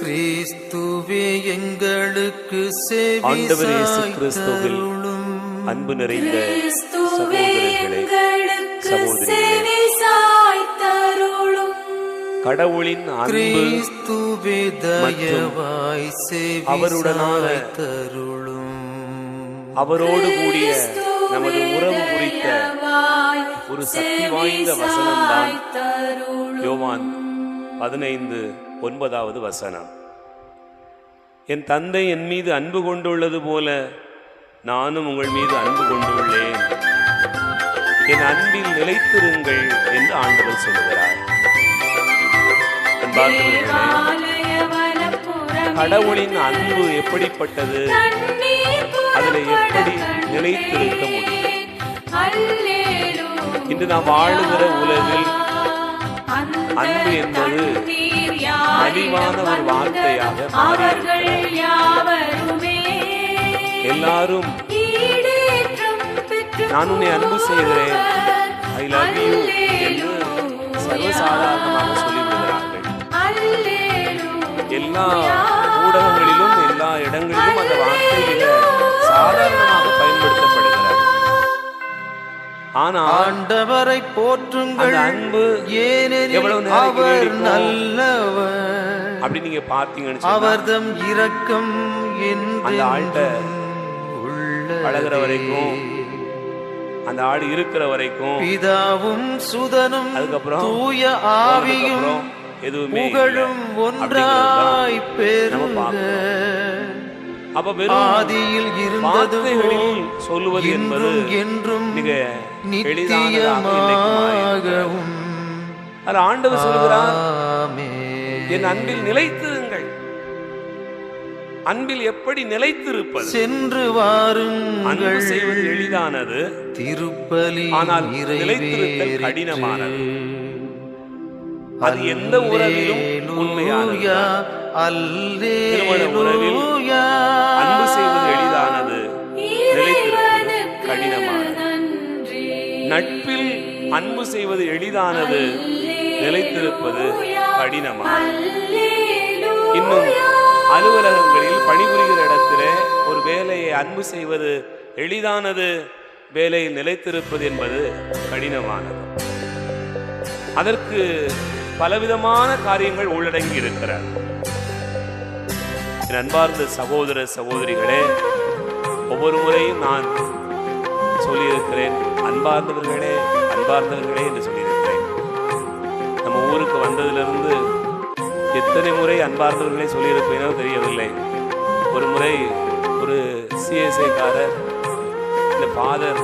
கிறிஸ்துவே எங்களுக்கு செவி ஆண்டவர் கிறிஸ்துவில். அன்பு நிறைந்த கிறிஸ்துவே சகோதரர்களே எங்களுக்கு சகோதரிகளே. கடவுளின் அன்பு கிறிஸ்துவே தயவாய் செவி அவருடனான சாய்த்தருளும். அவரோடு கூடிய நமது உறவு குறித்த ஒரு சக்தி வாய்ந்த வசனம்தான். யோவான் பதினைந்து ஒன்பதாவது வசனம். என் தந்தை என் மீது அன்பு கொண்டுள்ளது போல நானும் உங்கள் மீது அன்பு கொண்டுள்ளேன். என் அன்பில் நிலைத்திருங்கள் என்று ஆண்டவர் வலப்புறமே கடவுளின் அன்பு எப்படிப்பட்டது? அதில் எப்படி நிலைத்திருக்க முடியும். இன்று நாம் வாழுகிற உலகில் அன்பு என்பது தண்ணீர் மலிவான ஒரு வார்த்தையாக அவர்கள் யாவருமே எல்லாரும் நான் உன்னை அன்பு செய்கிறேன். ஐ லவ் யூ என்று சர்வசாதாரணமாக சொல்லிவிடுகிறார்கள். எல்லா ஊடகங்களிலும் எல்லா இடங்களிலும் அந்த வார்த்தை ஆனால் ஆண்டவரை போற்றுங்கள். அன்பு ஏனெனில் அவர்? நல்லவர். அப்படி நீங்க பார்த்தீங்கன்னு அவர்தம் இரக்கம் அந்த ஆள்கிட்ட பழகுற வரைக்கும் அந்த ஆடு இருக்கிற வரைக்கும் பிதாவும் சுதனும் அதுக்கப்புறம் தூய ஆவியும் எதுவுமே ஒன்றாய் பார்க்கிறோம். அப்ப ஆதியில் இருந்தது சொல்லுவது என்பது என்றும் மிக எளிதானதாக இன்னைக்கு மாறியிருக்கிறது. நித்தியமாகவும் அது ஆண்டவர் சொல்கிறார். என் அன்பில் நிலைத்திருங்கள். அன்பில் எப்படி நிலைத்திருப்பது? சென்று வாருங்கள். செய்வது எளிதானது. திருப்பலி ஆனால் நிலைத்திருத்தல் கடினமானது. அது எந்த உறவிலும் உண்மையானது. திருமண உறவில் அன்பு செய்வது எளிதானது. நிலைத்திருப்பது கடினமானது. நட்பில் அன்பு செய்வது எளிதானது. நிலைத்திருப்பது கடினமானது. இன்னும் அலுவலகங்களில் பணிபுரிகிற இடத்திலே ஒரு வேலையை அன்பு செய்வது எளிதானது. வேலையில் நிலைத்திருப்பது என்பது கடினமானது. அதற்கு பலவிதமான காரியங்கள் உள்ளடங்கி இருக்கிறார் என் அன்பார்ந்த சகோதர சகோதரிகளே ஒவ்வொரு முறையும் நான் சொல்லியிருக்கிறேன். அன்பார்ந்தவர்களே அன்பார்ந்தவர்களே என்று சொல்லியிருக்கிறேன். நம்ம ஊருக்கு வந்ததிலிருந்து எத்தனை முறை அன்பார்ந்தவர்களே சொல்லியிருப்பேனோ தெரியவில்லை. ஒரு முறை ஒரு சிஎஸ்ஐக்காரர் இந்த ஃபாதர்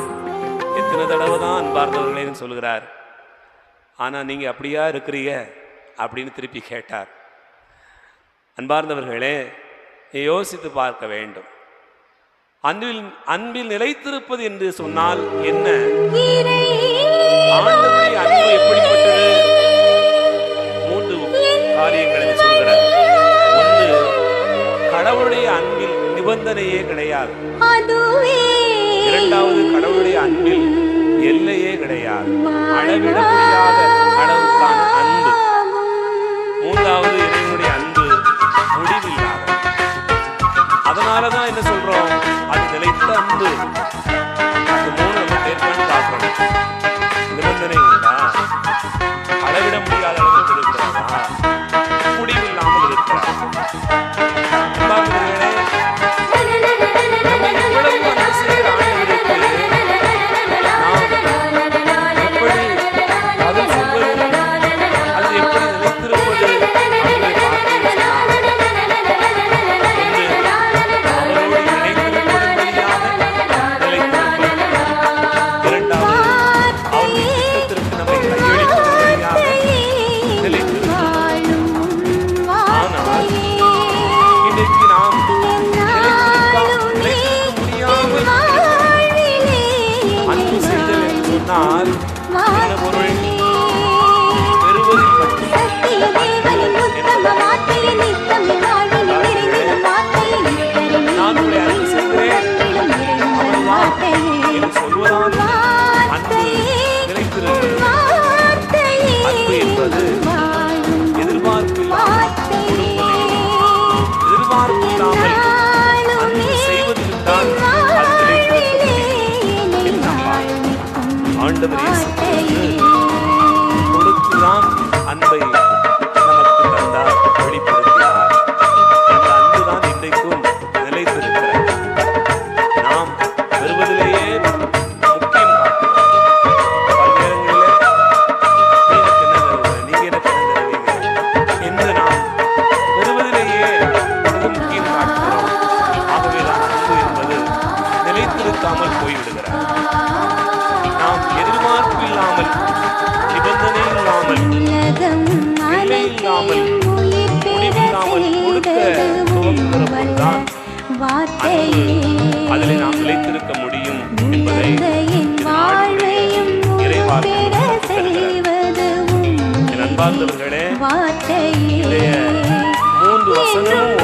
எத்தனை தடவை தான் அன்பார்ந்தவர்களேன்னு சொல்கிறார் ஆனால் நீங்கள் அப்படியா இருக்கிறீங்க? அப்படின்னு திருப்பி கேட்டார். அன்பார்ந்தவர்களே யோசித்து பார்க்க வேண்டும். அன்பில் அன்பில் நிலைத்திருப்பது என்று சொன்னால் என்ன? ஆண்டவருடைய அன்பு எப்படிப்பட்டது? மூன்று காரியங்கள் என்று சொல்கிறார் ஒன்று கடவுளுடைய அன்பில் நிபந்தனையே கிடையாது. இரண்டாவது கடவுளுடைய அன்பில் எல்லையே கிடையாது. அளவிட முடியாத Thank you. ஆனால் பொருள்? கொடுக்காமல் போய்விடுகிறார். நாம் எதிர்பார்ப்பு இல்லாமல் நிபந்தனை இல்லாமல் எல்லை இல்லாமல் முடிவில்லாமல் கொடுக்க துவங்குகிற அதில் நாம் நிலைத்திருக்க முடியும் என்பதை மூன்று வசனமும்